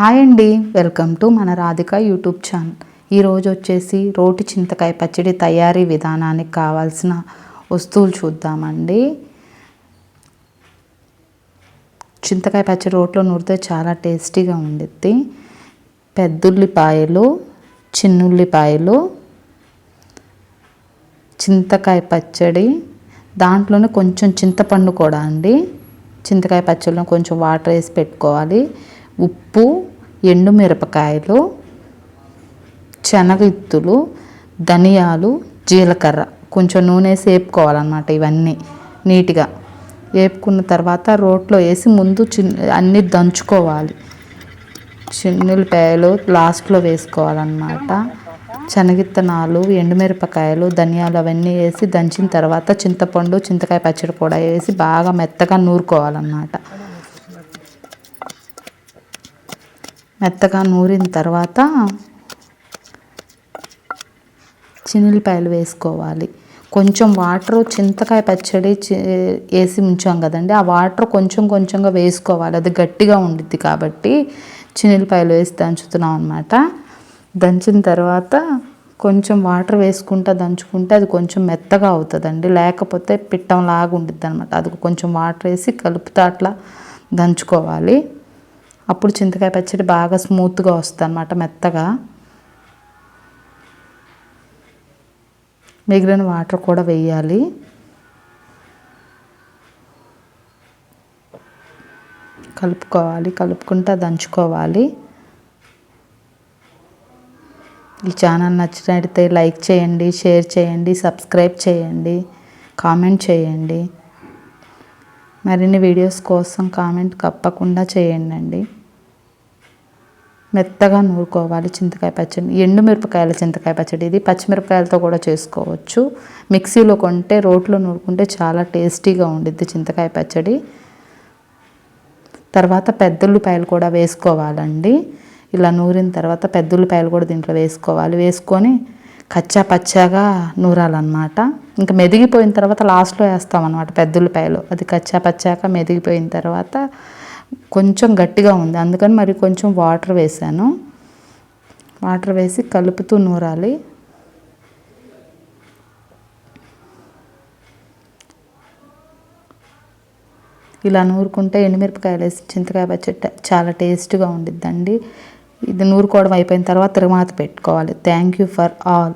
Hi అండి welcome to మన Radhika YouTube channel. ఈరోజు వచ్చేసి రోటి చింతకాయ పచ్చడి తయారీ విధానానికి కావాల్సిన వస్తువులు చూద్దామండి. చింతకాయ పచ్చడి రోట్లో నూరితే చాలా టేస్టీగా ఉండిద్ది. పెద్దుల్లిపాయలు చిన్నుల్లిపాయలు చింతకాయ పచ్చడి దాంట్లోనే కొంచెం చింతపండు కూడా అండి. చింతకాయ పచ్చడిలో కొంచెం వాటర్ వేసి పెట్టుకోవాలి. ఉప్పు ఎండుమిరపకాయలు శనగిత్తులు ధనియాలు జీలకర్ర. కొంచెం నూనె వేసి వేపుకోవాలన్నమాట ఇవన్నీ నీట్గా. వేపుకున్న తర్వాత రోట్లో వేసి ముందు చిన్న అన్నీ దంచుకోవాలి. చిన్నులపాయలు లాస్ట్లో వేసుకోవాలన్నమాట. శనగిత్తనాలు ఎండుమిరపకాయలు ధనియాలు అవన్నీ వేసి దంచిన తర్వాత చింతపండు చింతకాయ పచ్చడి కూడా వేసి బాగా మెత్తగా నూరుకోవాలన్నమాట. మెత్తగా నూరిన తర్వాత చిన్నులపాయలు వేసుకోవాలి. కొంచెం వాటర్ చింతకాయ పచ్చడి వేసి ఉంచాం కదండి. ఆ వాటర్ కొంచెం కొంచెంగా వేసుకోవాలి. అది గట్టిగా ఉండిద్ది కాబట్టి చిన్నులపాయలు వేసి దంచుతున్నాం అనమాట దంచిన తర్వాత కొంచెం వాటర్ వేసుకుంటా దంచుకుంటే అది కొంచెం మెత్తగా అవుతుందండి. లేకపోతే పిట్టంలాగా ఉండిద్ది అనమాట అది కొంచెం వాటర్ వేసి కలుపుతా అట్లా దంచుకోవాలి. అప్పుడు చింతకాయ పచ్చడి బాగా స్మూత్గా వస్తుంది అనమాట మెత్తగా. మిగిలిన వాటర్ కూడా వేయాలి. కలుపుకోవాలి కలుపుకుంటా దంచుకోవాలి. ఈ ఛానల్ నచ్చినట్టయితే లైక్ చేయండి షేర్ చేయండి సబ్స్క్రైబ్ చేయండి కామెంట్ చేయండి. మరిన్ని వీడియోస్ కోసం కామెంట్ తప్పకుండా చేయండి మెత్తగా నూరుకోవాలి చింతకాయ పచ్చడి ఎండు మిరపకాయల చింతకాయ పచ్చడి. ఇది పచ్చిమిరపకాయలతో కూడా చేసుకోవచ్చు. మిక్సీలో కొంటే రోట్లో నూరుకుంటే చాలా టేస్టీగా ఉండిద్ది చింతకాయ పచ్చడి. తర్వాత పెద్దల్లిపాయలు కూడా వేసుకోవాలండి. ఇలా నూరిన తర్వాత పెద్దల్లిపాయలు కూడా దీంట్లో వేసుకోవాలి. వేసుకొని కచ్చా పచ్చాగా నూరాలన్నమాట. ఇంకా మెదిగిపోయిన తర్వాత లాస్ట్లో వేస్తామన్నమాట పెద్దల్లిపాయలు. అది కచ్చా పచ్చాక మెదిగిపోయిన తర్వాత కొంచెం గట్టిగా ఉంది. అందుకని మరి కొంచెం వాటర్ వేసాను వాటర్ వేసి కలుపుతూ నూరాలి. ఇలా నూరుకుంటే ఎండుమిరపకాయలు వేసి చింతకాయ పచ్చడి చాలా టేస్ట్గా ఉండిద్దండి. ఇది నూరుకోవడం అయిపోయిన తర్వాత తిరుమాత పెట్టుకోవాలి. Thank you for all